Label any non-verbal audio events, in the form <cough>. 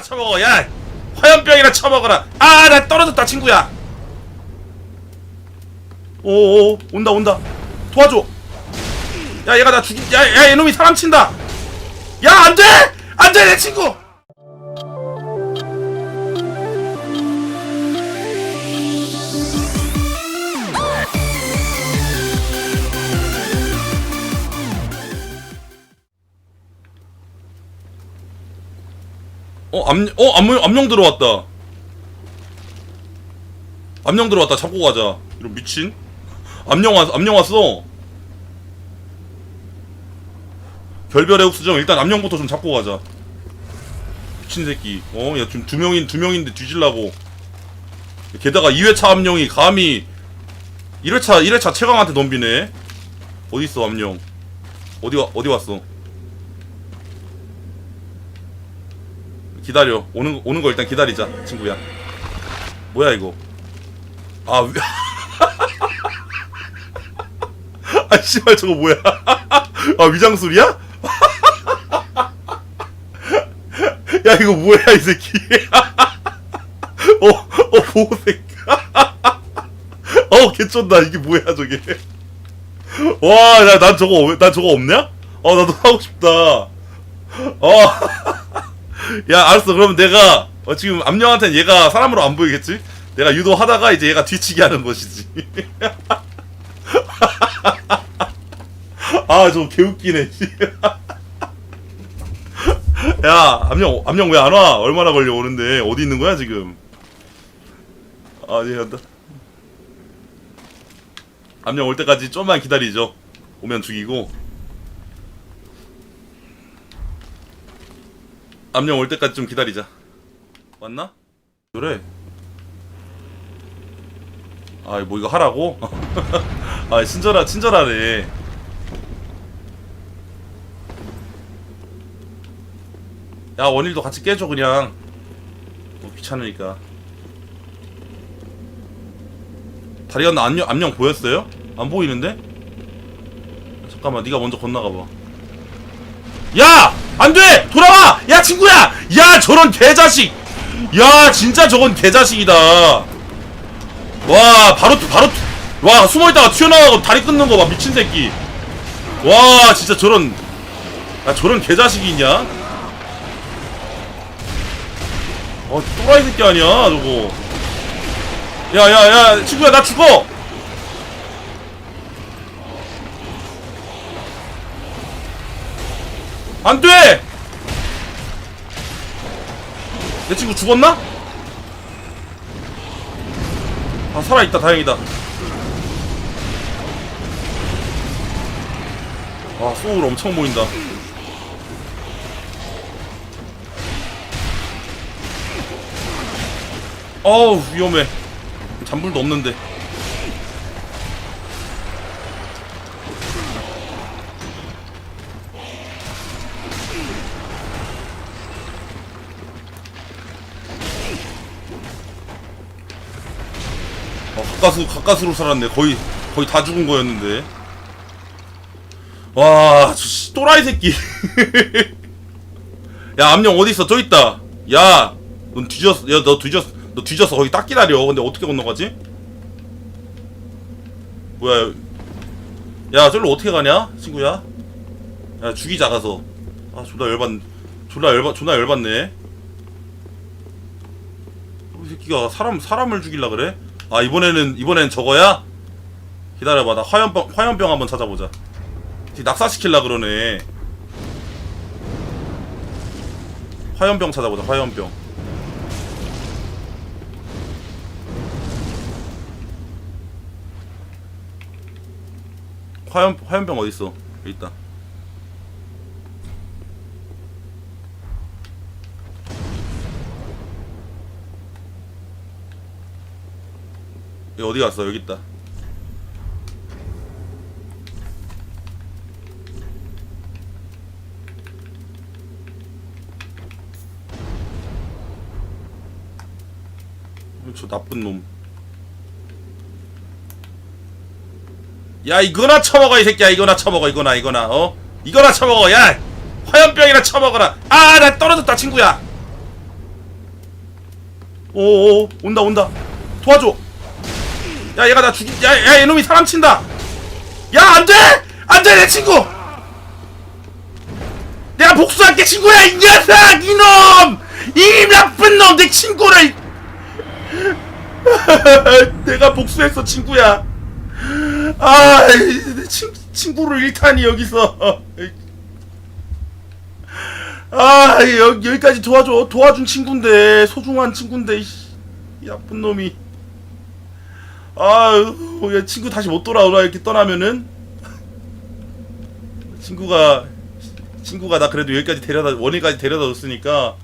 이거나 쳐먹어. 야 화염병이나 쳐먹어라. 아 나 떨어졌다 친구야. 오오 온다 온다. 도와줘. 야 얘가 나 죽인 야야 이놈이 사람 친다. 야 안돼! 안돼 내 친구 어, 암, 어, 암령, 암령 들어왔다. 암령 들어왔다. 잡고 가자. 이런 미친. 암령 왔, 암령 왔어. 결별의 옥수정. 일단 암령부터 좀 잡고 가자. 미친 새끼. 어, 야, 지금 두 명인, 두 명인데 뒤질라고. 게다가 2회차 암령이 감히 1회차, 1회차 최강한테 덤비네. 어딨어, 암령. 어디, 와- 어디 왔어? 기다려. 오는 오는 거 일단 기다리자, 친구야. 뭐야 이거? 아, 위... <laughs> 아 씨발 저거 뭐야? 아 위장술이야? <laughs> 야 이거 뭐야 이 새끼? <laughs> 어, 어 보호색. 어 개쩐다 이게 뭐야 저게? 와, 야, 난 저거 없- 난 저거 없냐? 어 나도 하고 싶다. 어. 야 알았어. 그러면 내가 어, 지금 암령한테는 얘가 사람으로 안 보이겠지? 내가 유도하다가 이제 얘가 뒤치기 하는 것이지. <laughs> 아 저 개웃기네 씨. <laughs> 야 암령 암령 왜 안 와? 얼마나 걸려 오는데. 어디 있는 거야 지금? 아니 간다. 암령 올 때까지 좀만 기다리죠. 오면 죽이고 암령 올 때까지 좀 기다리자. 왔나? 그래. 아, 뭐 이거 하라고? <laughs> 아, 친절하, 친절하네. 야, 원일도 같이 깨줘 그냥. 뭐 귀찮으니까. 다리 건너 암령, 암령 보였어요? 안 보이는데? 잠깐만, 네가 먼저 건너가 봐. 야! 안 돼! 돌아와! 야, 친구야! 야, 저런 개자식! 야, 진짜 저건 개자식이다. 와, 바로, 바로, 와, 숨어있다가 튀어나가고 다리 끊는 거 봐, 미친 새끼. 와, 진짜 저런, 야, 저런 개자식이냐? 어, 또라이 새끼 아니야, 저거. 야, 야, 야, 친구야, 나 죽어! 안 돼! 내 친구 죽었나? 아, 살아있다, 다행이다. 아, 소울 엄청 모인다. 어우, 위험해. 잔불도 없는데. 가까스 가까스로 살았네. 거의 거의 다 죽은 거였는데. 와, 저 씨, 또라이 새끼. <laughs> 야, 암령 어디 있어? 저 있다. 야, 넌 뒤졌어. 야, 너 뒤졌어. 너 뒤졌어. 거기 딱 기다려. 근데 어떻게 건너가지? 뭐야? 야, 저기로 어떻게 가냐, 친구야? 야, 죽이자 가서. 아, 존나 열받. 존나 열받. 존나 열받네. 이 새끼가 사람 사람을 죽일라 그래? 아 이번에는 이번엔 저거야? 기다려봐 나 화염병 화염병 한번 찾아보자. 낙사시킬라 그러네. 화염병 찾아보자 화염병. 화염 화염병 어디 있어? 여기 있다. 여기 어디 갔어? 여기 있다. 저 나쁜 놈. 야 이거나 처먹어 이 새끼야. 이거나 처먹어 이거나 이거나 어? 이거나 처먹어 야! 화염병이나 처먹어라. 아 나 떨어졌다 친구야. 오오. 온다 온다. 도와줘 야 얘가 나 죽인 야야 얘놈이 사람 친다. 야 안돼! 안돼 내 친구! 내가 복수할게 친구야 이 녀석 이놈! 이 나쁜 놈 내 친구를! <laughs> 내가 복수했어 친구야. 아내 친, 친구를 일타니 여기서. 아 여기, 여기까지 도와줘 도와준 친구인데 소중한 친구인데 이 나쁜 놈이 아유 야, 친구 다시 못 돌아오나? 이렇게 떠나면은? 친구가 친구가 나 그래도 여기까지 데려다 원인까지 데려다 줬으니까